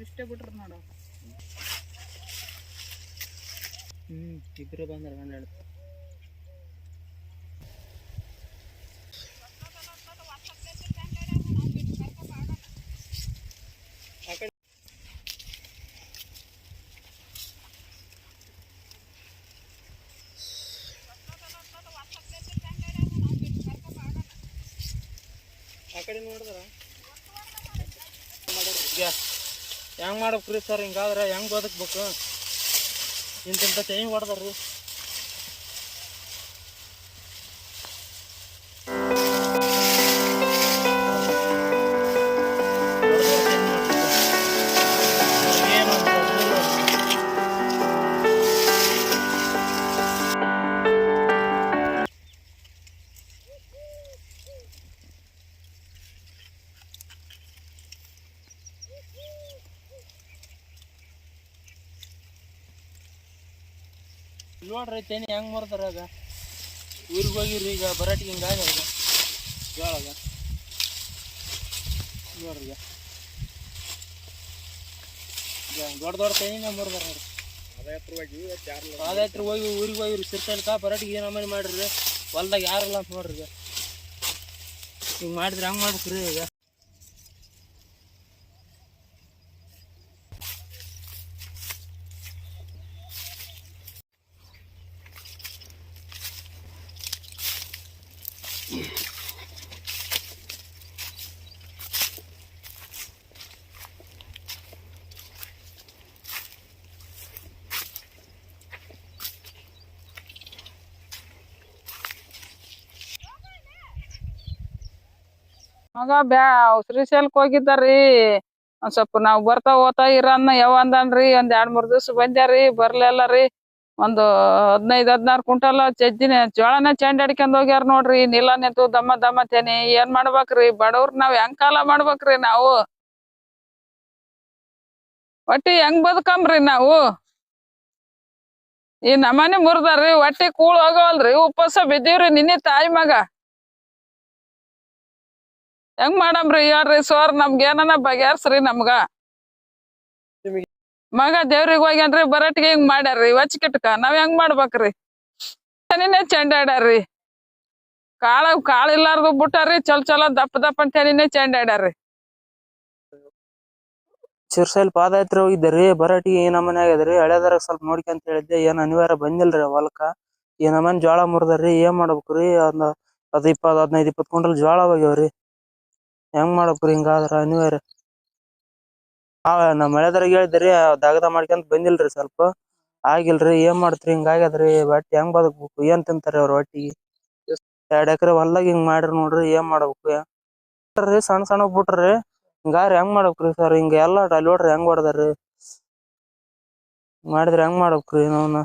ಇಷ್ಟೇ ಬಿಟ್ರು ನೋಡ. ಹ್ಮ್ ಇಬ್ರು ಬಂದ್ರ ಗಂಡ ಹೇಳ್ತಾರೆ ಆ ಕಡೆ ನೋಡಿದ್ರ? ನೋಡಿದ್ರ ಹೆಂಗ್ ಮಾಡ್ಬೇಕ್ರಿ ಸರ್? ಹಿಂಗಾದ್ರೆ ಹೆಂಗ್ ಬದುಕ್ಬೇಕು? ಇಂತಿಂತ ಚೈನ್ ಹೊಡೆದ್ರಿ ನೋಡ್ರಿ ತೇನಿ ಹೆಂಗ್ ಮಾಡ್ತಾರ ಆಗ ಊರಿಗೆ ಹೋಗಿರಿ ಈಗ ಬರಾಟಿಗೆ ಹಿಂಗ ಜೋಳದ. ನೋಡ್ರಿ. ದೊಡ್ಡ ದೊಡ್ಡ ತೇನಿನ ಮುರಿದಾರ ನೋಡ್ರಿ ಪಾದಯಾತ್ರೆ ಹೋಗಿ ಊರಿಗೆ ಹೋಗಿರಿ ಸಿರ್ತಲ್ಕ ಬರಾಟಿಗೆ ಏನು ಅಮಲಿ ಮಾಡ್ರಿ? ಹೊಲ್ದಾಗ ಯಾರಲ್ಲ ಅಂತ ನೋಡ್ರಿ ಈಗ. ಮಾಡಿದ್ರೆ ಹಂಗ್ ಮಾಡ್ಬೇಕ್ರಿ ಈಗ? ಮಗ ಬ್ಯಾ ಶ್ರೀಶೈಲಕ್ ಹೋಗಿದ್ದಾರಿ ಒಂದ್ ಸ್ವಲ್ಪ ನಾವ್ ಬರ್ತಾ ಹೋತಾ ಇರನ್ನ ಯಾವ ಅಂದನ್ರಿ ಒಂದ್ ಎರಡ್ ಮೂರ್ ದಿವ್ಸ ಬಂದ್ಯಾರಿ ಬರ್ಲಿಲ್ಲ ರೀ ಒಂದು ಹದಿನೈದು, ಹದಿನಾರು ಕುಂಟಲ್ ಚಜ್ಜಿನ ಜೋಳನ ಚೆಂಡ್ ಹಿಡ್ಕೊಂಡ್ ಹೋಗ್ಯಾರ ನೋಡ್ರಿ ನಿಲ್ಲ ನಿಂತು ದಮ್ಮ ದಮ್ಮ ತೆನೆ, ಏನ್ ಮಾಡ್ಬೇಕ್ರಿ? ಬಡವ್ರ ನಾವ್ ಹೆಂಗ್ ಕಾಲ ಮಾಡ್ಬೇಕ್ರಿ ನಾವು? ಒಟ್ಟಿ ಹೆಂಗ್ ಬದುಕಂಬ್ರಿ ನಾವು? ಈ ನಮನೆ ಮುರ್ದಾರ್ರಿ, ಒಟ್ಟಿ ಕೂಳ್ ಹೋಗವಲ್ರಿ, ಉಪವಾಸ ಬಿದ್ದೀವ್ರಿ ನಿನ್ನೆ ತಾಯಿ ಮಗ. ಹೆಂಗ್ ಮಾಡಮ್ರಿ ಹೇಳ್ರಿ ಸೋರ್? ನಮ್ಗ ಏನನ ಬಗೆಹರ್ಸ್ರಿ ನಿಮಗೆ- ಮಗ ದೇವ್ರಿಗೆ ಹೋಗ್ಯಾನ್ರಿ ಬರಟ್ಗೆ ಹಿಂಗ್ ಮಾಡ್ಯಾರ್ರಿ? ವಚ್ಕಿಟ್ಕ ನಾವ್ ಹೆಂಗ್ ಮಾಡ್ಬೇಕ್ರಿ? ಚನಿನೇ ಚೆಂಡಾಡ್ಯಾರ್ರಿ. ಕಾಳ ಕಾಳ ಇಲ್ಲಾರ್ದು ಬಿಟ್ಟಾರ್ರಿ, ಚಲೋ ಚಲೋ ದಪ್ಪ ದಪ್ಪ ಅಂತ ಚನಿನೇ ಚೆಂಡಾಡ್ಯಾರ್ರಿ. ಚಿರ್ಸೈಲ್ ಪಾದಯಾತ್ರೆ ಹೋಗಿದ್ದರಿ ಬರಟಿಗೆ ಈ ನಮನೆ ಆಗ್ಯದ್ರಿ? ಹಳೆದಾರ ಸ್ವಲ್ಪ ನೋಡ್ಕೊಂತ ಹೇಳಿದ್ದೆ, ಏನ್ ಅನಿವಾರ್ಯ ಬಂದಿಲ್ರಿ ಹೊಲಕ್ಕ? ಈ ನಮನ್ ಜೋಳ ಮುರ್ದಾರ್ರಿ ಏನ್ ಮಾಡ್ಬೇಕ್ರಿ? ಒಂದ್ ಅದ್ ಇಪ್ಪತ್ ಹದಿನೈದ್ ಇಪ್ಪತ್ ಕುಂಟಲ್ ಜೋಳ ಹೋಗ್ಯಾವ್ರಿ ಹೆಂಗ್ ಮಾಡ್ಬೇಕ್ರಿ ಹಿಂಗಾದ್ರ ಅನಿವಾರ್ಯ? ಆ ನಮ್ ಹಳೆದರಿಗೆ ಹೇಳಿದ್ರಿ ದಗದ ಮಾಡ್ಕೊಂತ ಬಂದಿಲ್ರಿ ಸ್ವಲ್ಪ. ಆಗಿಲ್ರಿ, ಏನ್ ಮಾಡ್ತ್ರಿ ಹಿಂಗಾಗ್ಯದ್ರಿ ಹೊಟ್ಟಿ ಹೆಂಗ್ ಬದುಕ್ಬೇಕು, ಏನ್ ತಿಂತಾರೆ ಅವ್ರ ಹೊಟ್ಟಿಗೆ ಎರಡ್ ಎಕರೆ ಹೊಲ್ದಾಗ ಹಿಂಗ್ ಮಾಡ್ರಿ ನೋಡ್ರಿ, ಏನ್ ಮಾಡ್ಬೇಕು? ಸಣ್ಣ ಸಣ್ಣ ಬಿಟ್ರಿ ಹಿಂಗಾರ ಹೆಂಗ್ ಮಾಡ್ಬೇಕ್ರಿ ಸರ್? ಹಿಂಗ ಎಲ್ಲಾ ಅಲ್ಲಿ ಹೆಂಗ್ ಹೊಡೆದ್ರಿ? ಮಾಡಿದ್ರೆ ಹೆಂಗ್ ಮಾಡ್ಬೇಕ್ರಿ ನಾವ್ನ